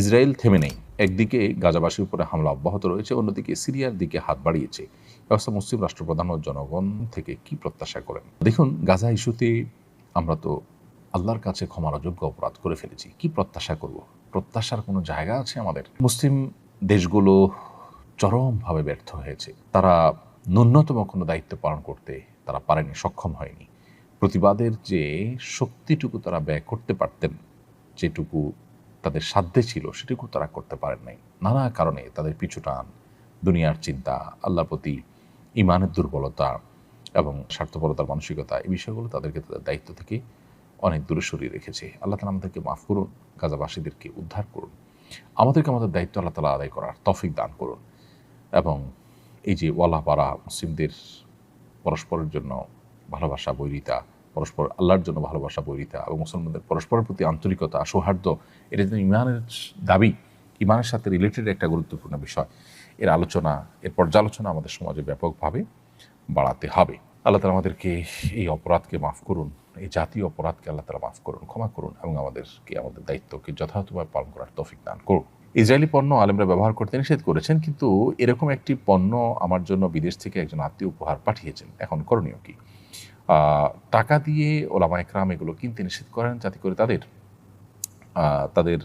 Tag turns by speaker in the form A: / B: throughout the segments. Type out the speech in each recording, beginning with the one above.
A: Israel থেমে নেই। একদিকে গাজাবাসীর উপরে হামলা অব্যাহত রয়েছে, অন্যদিকে সিরিয়ার দিকে হাত বাড়িয়েছে। ব্যবস্থা মুসলিম রাষ্ট্রপ্রধান ও জনগণ থেকে কি প্রত্যাশা করেন? দেখুন, গাজা ইস্যুতে আমরা তো আল্লাহর কাছে ক্ষমার অযোগ্য অপরাধ করে ফেলেছি। কি প্রত্যাশা করব? প্রত্যাশার কোনো জায়গা আছে আমাদের? মুসলিম দেশগুলো চরমভাবে ব্যর্থ হয়েছে। তারা ন্যূনতম কোনো দায়িত্ব পালন করতে তারা পারেনি, সক্ষম হয়নি। প্রতিবাদের যে শক্তিটুকু তারা ব্যয় করতে পারতেন, যেটুকু তাদের সাধ্যে ছিল সেটুকু তারা করতে পারেন নাই। নানা কারণে তাদের পিছুটান, দুনিয়ার চিন্তা, আল্লাহর প্রতি ইমানের দুর্বলতা এবং স্বার্থপরতার মানসিকতা, এই বিষয়গুলো তাদেরকে তাদের দায়িত্ব থেকে অনেক দূরে সরিয়ে রেখেছে। আল্লাহ তালা আমাদেরকে মাফ করুন, গাজাবাসীদেরকে উদ্ধার করুন। আমাদেরকে আমাদের দায়িত্ব আল্লাহ তালা আদায় করার তফিক দান করুন এবং এই যে ওয়াল্লাহ পাড়া মুসলিমদের পরস্পরের জন্য ভালোবাসা, বৈরিতা পরস্পর আল্লাহর জন্য ভালোবাসা বৈরিতা এবং মুসলমানদের পরস্পরের প্রতি আন্তরিকতা, সৌহার্দ্য, এটা যেন ইমানের দাবি, ইমানের সাথে রিলেটেড একটা গুরুত্বপূর্ণ বিষয়। এর আলোচনা, এর পর্যালোচনা আমাদের সমাজে ব্যাপকভাবে বাড়াতে হবে। আল্লাহ তালা আমাদেরকে এই অপরাধকে মাফ করুন, এই জাতীয় অপরাধকে আল্লাহ তালা মাফ করুন, ক্ষমা করুন এবং আমাদেরকে, আমাদের দায়িত্বকে যথাযথভাবে পালন করার তৌফিক দান করুন। ইসরায়েলি পণ্য আলেমরা ব্যবহার করতে নিষেধ করেছেন, কিন্তু এরকম একটি পণ্য আমার জন্য বিদেশ থেকে একজন আত্মীয় উপহার পাঠিয়েছেন। এখন করণীয় কি? টাকা দিয়ে ওলামা একরাম এগুলো কিনতে নিষেধ করেন যাতে করে তাদের তাদের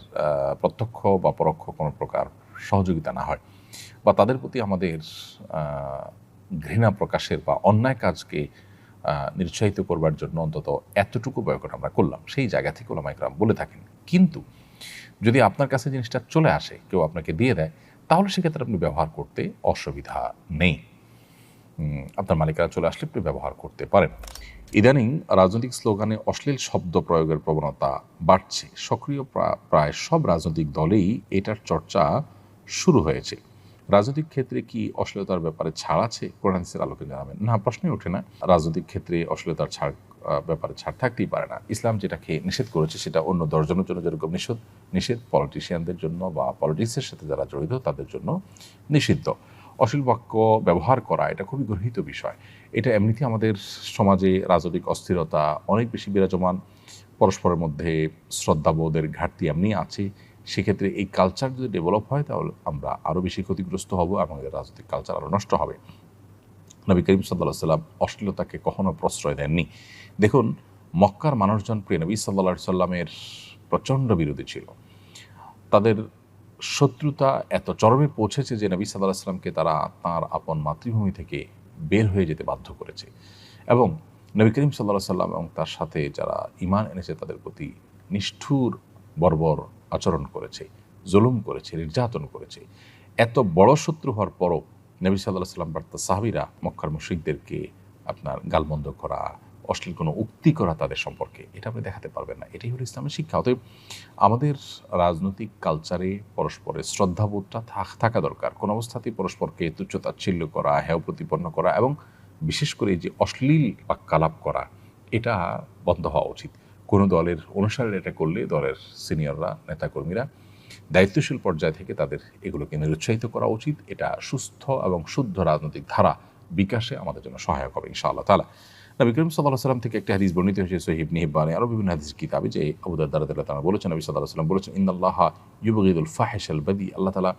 A: প্রত্যক্ষ বা পরোক্ষ কোনো প্রকার সহযোগিতা না হয় বা তাদের প্রতি আমাদের ঘৃণা প্রকাশের বা অন্যায় কাজকে নিরুৎসাহিত করবার জন্য অন্তত এতটুকু বয়কট আমরা করলাম। সেই জায়গা থেকে ওলামা একরাম বলে থাকেন। কিন্তু যদি আপনার কাছে জিনিসটা চলে আসে, কেউ আপনাকে দিয়ে দেয়, তাহলে সেক্ষেত্রে আপনি ব্যবহার করতে অসুবিধা নেই। আপনার মালিকারা চলে আসলে আপনি ব্যবহার করতে পারেন। ইদানিং রাজনৈতিক স্লোগানে অশ্লীল শব্দ প্রয়োগের প্রবণতা বাড়ছে। সক্রিয় প্রায় সব রাজনৈতিক দলেই এটার চর্চা শুরু হয়েছে। রাজনৈতিক ক্ষেত্রে কি অশ্লীলতার ব্যাপারে ছাড় আছে? কোরআনসের আলোকে জানাবেন। না, প্রশ্নই ওঠে না। রাজনৈতিক ক্ষেত্রে অশ্লীলতার ছাড় ব্যাপারে ছাড় থাকতেই পারে না। ইসলাম যেটাকে নিষেধ করেছে সেটা অন্য দশজনের জন্য যেরকম নিষেধ নিষেধ পলিটিশিয়ানদের জন্য বা পলিটিক্সের সাথে যারা জড়িত তাদের জন্য নিষিদ্ধ। অশ্লীল বাক্য ব্যবহার করা, এটা খুবই গৃহীত বিষয়। এটা এমনিতে আমাদের সমাজে রাজনৈতিক অস্থিরতা অনেক বেশি বিরাজমান। পরস্পরের মধ্যে শ্রদ্ধাবোধের ঘাটতি এমনি আছে। সেক্ষেত্রে এই কালচার যদি ডেভেলপ হয়, তাহলে আমরা আরও বেশি ক্ষতিগ্রস্ত হব এবং আমাদের রাজনৈতিক কালচার আরও নষ্ট হবে। নবী করিম সাল্লাহ সাল্লাম অশ্লীলতাকে কখনো প্রশ্রয় দেননি। দেখুন, মক্কার মানুষজন প্রিয় নবী সাল্লা সাল্লামের প্রচণ্ড বিরোধী ছিল। তাদের শত্রুতা এত চরমে পৌঁছেছে যে নবী সাল্লাহ সাল্লামকে তারা তাঁর আপন মাতৃভূমি থেকে বের হয়ে যেতে বাধ্য করেছে। এবং নবী করিম সাল্লাহ সাল্লাম এবং তার সাথে যারা ইমান এনেছে তাদের প্রতি নিষ্ঠুর বর্বর আচরণ করেছে, জুলুম করেছে, নির্যাতন করেছে। এত বড় শত্রু হওয়ার পরও নবী সাল্লাহ সাল্লাম বার্তা সাহাবিরা মক্কার মুশ্রিকদেরকে আপনার গালমন্দ করা অশ্লীল কোনো উক্তি করা তাদের সম্পর্কে, এটা আপনি দেখাতে পারবেন না। এটাই হলো ইসলামের শিক্ষা। অতএব আমাদের রাজনৈতিক কালচারে পরস্পরের শ্রদ্ধাবোধটা থাক- থাকা দরকার। কোনো অবস্থাতেই পরস্পরকে তুচ্ছতাচ্ছিল্য করা, হেয় প্রতিপন্ন করা এবং বিশেষ করে যে অশ্লীল বাক্যালাপ করা, এটা বন্ধ হওয়া উচিত। কোনো দলের অনুসারে এটা করলে দলের সিনিয়ররা, নেতাকর্মীরা দায়িত্বশীল পর্যায় থেকে তাদের এগুলোকে নিরুৎসাহিত করা উচিত। এটা সুস্থ এবং শুদ্ধ রাজনৈতিক ধারা বিকাশে আমাদের জন্য সহায়ক হবে ইনশাআল্লাহ তালা নবী করিম সাল্লাহ সাল্লাম থেকে একটা হাদিস বর্ণিত হয়েছে সহিব নিহিবানে আরও বিভিন্ন হাদিস কিতাবে যে আবুদার দ্বারা তারা বলেছেন, নবী সাল্লাহ সাল্লাম বলেছেন ইন্দাল্লাহ ইউবগিদুল ফাহেশ আল বাদি। আল্লাহ তালা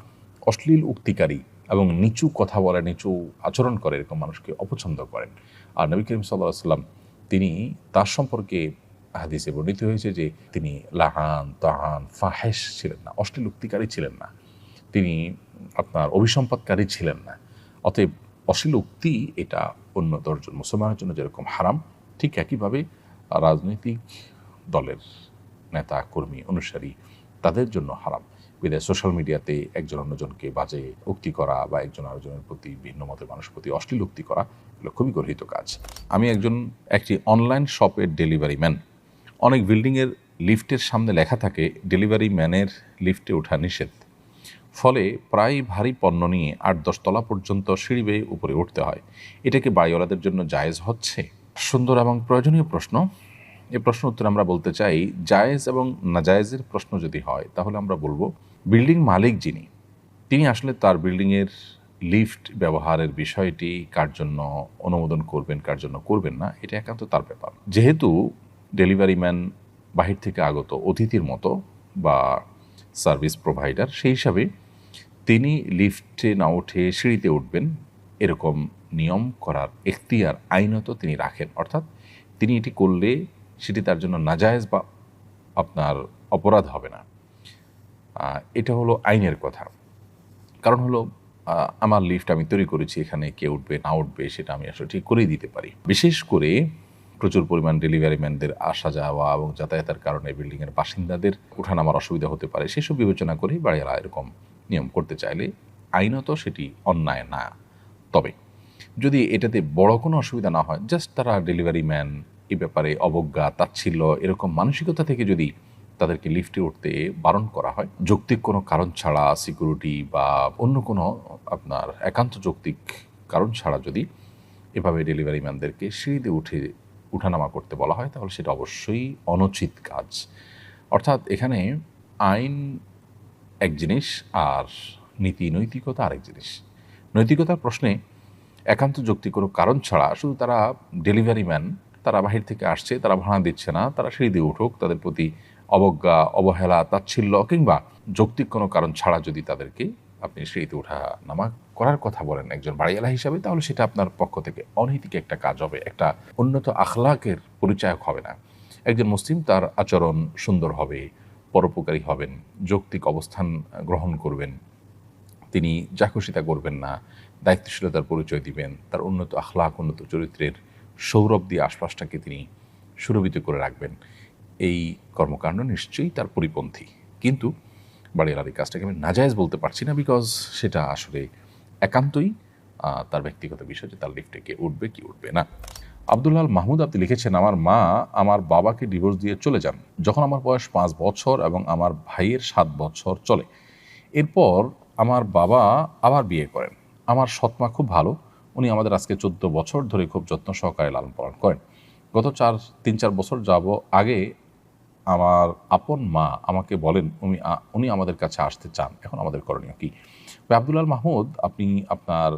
A: অশ্লীল উক্তিকারী এবং নিচু কথা বলে, নিচু আচরণ করে এরকম মানুষকে অপছন্দ করেন। আর নবী করিম সাল্লাহ সাল্লাম তিনি তার সম্পর্কে হাদিসে বর্ণিত হয়েছে যে তিনি লাহান, তাহান, ফাহেশ ছিলেন না, অশ্লীল উক্তিকারী ছিলেন না। তিনি আপনার অভিসম্পাদকারী ছিলেন না। অতএব অশ্লীল উক্তি এটা অন্য দশজন মুসলমানের জন্য যেরকম হারাম, ঠিক একইভাবে রাজনৈতিক দলের নেতা, কর্মী, অনুসারী তাদের জন্য হারাম। বিদায় সোশ্যাল মিডিয়াতে একজন অন্যজনকে বাজে উক্তি করা বা একজন আরেকজনের প্রতি ভিন্ন মতের মানুষের প্রতি অশ্লীল উক্তি করা এগুলো খুবই গর্হিত কাজ। আমি একজন, একটি অনলাইন শপের ডেলিভারি ম্যান অনেক বিল্ডিংয়ের লিফটের সামনে লেখা থাকে ডেলিভারি ম্যানের লিফটে ওঠা নিষেধ। ফলে প্রায় ভারী পণ্য নিয়ে আট দশ তলা পর্যন্ত সিঁড়ি বেয়ে উপরে উঠতে হয়। এটাকে বাড়িওয়ালাদের জন্য জায়েজ হচ্ছে? সুন্দর এবং প্রয়োজনীয় প্রশ্ন। এ প্রশ্ন উত্তর আমরা বলতে চাই, জায়েজ এবং নাজায়েজের প্রশ্ন যদি হয়, তাহলে আমরা বলব, বিল্ডিং মালিক যিনি, তিনি আসলে তার বিল্ডিংয়ের লিফট ব্যবহারের বিষয়টি কার জন্য অনুমোদন করবেন, কার জন্য করবেন না, এটা একান্ত তার ব্যাপার। যেহেতু ডেলিভারি ম্যান বাহির থেকে আগত অতিথির মতো বা সার্ভিস প্রোভাইডার, সেই হিসাবে তিনি লিফটে না উঠে সিঁড়িতে উঠবেন, এরকম নিয়ম করার এখতিয়ার আইনত তিনি রাখেন। অর্থাৎ তিনি এটি করলে সেটি তার জন্য নাজায়েজ বা আপনার অপরাধ হবে না। এটা হলো আইনের কথা। কারণ হলো আমার লিফট আমি তৈরি করেছি, এখানে কে উঠবে, না উঠবে, সেটা আমি আসলে ঠিক করেই দিতে পারি। বিশেষ করে প্রচুর পরিমাণ ডেলিভারি ম্যানদের আসা যাওয়া এবং যাতায়াতের কারণে বিল্ডিংয়ের বাসিন্দাদের ওঠানামার অসুবিধা হতে পারে, সেসব বিবেচনা করেই বাড়িওয়ালা এরকম নিয়ম করতে চাইলে আইনত সেটি অন্যায় না। তবে যদি এটাতে বড় কোনো অসুবিধা না হয় জাস্ট তারা ডেলিভারি ম্যান এ ব্যাপারে অবজ্ঞা, তাচ্ছিল্য এরকম মানসিকতা থেকে যদি তাদেরকে লিফটে উঠতে বারণ করা হয়, যৌক্তিক কোনো কারণ ছাড়া সিকিউরিটি বা অন্য কোনো আপনার একান্ত যৌক্তিক কারণ ছাড়া যদি এভাবে ডেলিভারি ম্যানদেরকে সিঁড়িতে উঠে উঠানামা করতে বলা হয়, তাহলে সেটা অবশ্যই অনুচিত কাজ। অর্থাৎ এখানে আইন এক জিনিস আর নীতি নৈতিকতা আরেক জিনিস। নৈতিকতার প্রশ্নে একান্ত যৌক্তিক কোনো কারণ ছাড়া শুধু তারা ডেলিভারি ম্যান, তারা বাহির থেকে আসছে, তারা ভাড়া দিচ্ছে না, তারা সিঁড়ি দিয়ে উঠুক, তাদের প্রতি অবজ্ঞা, অবহেলা, তাচ্ছিল্য কিংবা যৌক্তিক কোনো কারণ ছাড়া যদি তাদেরকে আপনি সিঁড়িতে ওঠা নামা করার কথা বলেন একজন বাড়িওয়ালা হিসাবে, তাহলে সেটা আপনার পক্ষ থেকে অনৈতিক একটা কাজ হবে, একটা উন্নত আখলাকের পরিচায়ক হবে না। একজন মুসলিম তার আচরণ সুন্দর হবে, পরোপকারী হবেন, যৌক্তিক অবস্থান গ্রহণ করবেন, তিনি যা খুশি তা করবেন না, দায়িত্বশীলতার পরিচয় দিবেন, তার উন্নত আখলাক, উন্নত চরিত্রের সৌরভ দিয়ে আশপাশটাকে তিনি সুরভিত করে রাখবেন। এই কর্মকাণ্ড নিশ্চয়ই তার পরিপন্থী। কিন্তু বাড়িওয়ালার এই কাজটাকে আমি নাজায়েজ বলতে পারছি না বিকজ সেটা আসলে একান্তই তার ব্যক্তিগত বিষয় যে তার লিফটে কে উঠবে, কি উঠবে না। আব্দুল্লাল মাহমুদ, আপনি লিখেছেন, আমার মা আমার বাবাকে ডিভোর্স দিয়ে চলে যান, যখন আমার বয়স পাঁচ বছর এবং আমার ভাইয়ের সাত বছর চলে। এরপর আমার বাবা আবার বিয়ে করেন। আমার সৎমা খুব ভালো, উনি আমাদের আজকে চোদ্দ বছর ধরে খুব যত্ন সহকারে লালন পালন করেন। গত চার, তিন, চার বছর যাব আগে আমার আপন মা আমাকে বলেন, উনি উনি আমাদের কাছে আসতে চান। এখন আমাদের করণীয় কি? আব্দুল্লাল মাহমুদ, আপনি আপনার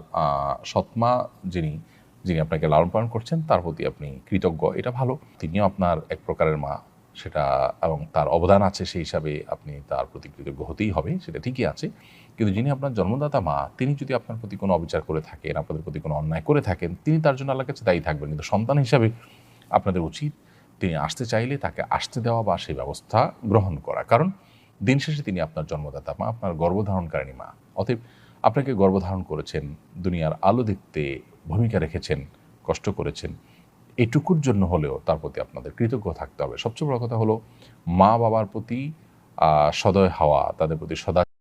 A: সৎমা যিনি যিনি আপনাকে লালন পালন করছেন, তার প্রতি আপনি কৃতজ্ঞ, এটা ভালো। তিনিও আপনার এক প্রকারের মা, সেটা, এবং তার অবদান আছে সেই হিসাবে আপনি তার প্রতি কৃতজ্ঞ হতেই হবে, সেটা ঠিকই আছে। কিন্তু যিনি আপনার জন্মদাতা মা, তিনি যদি আপনার প্রতি কোনো অবিচার করে থাকেন, আপনাদের প্রতি কোনো অন্যায় করে থাকেন, তিনি তার জন্য আল্লাহর কাছে দায়ী থাকবেন। কিন্তু সন্তান হিসাবে আপনাদের উচিত তিনি আসতে চাইলে তাকে আসতে দেওয়া বা সেই ব্যবস্থা গ্রহণ করা। কারণ দিন শেষে তিনি আপনার জন্মদাতা, মা, আপনার গর্ভধারণকারিণী মা। অতএব আপনাকে গর্ভধারণ করেছেন, দুনিয়ার আলো দেখতে ভূমিকা রেখেছেন, কষ্ট করেছেন। এটুকুর জন্য হলেও তার প্রতি আপনাদের কৃতজ্ঞ থাকতে হবে। সবচেয়ে বড় কথা হলো মা বাবার প্রতি সদয় হওয়া, তাদের প্রতি সদা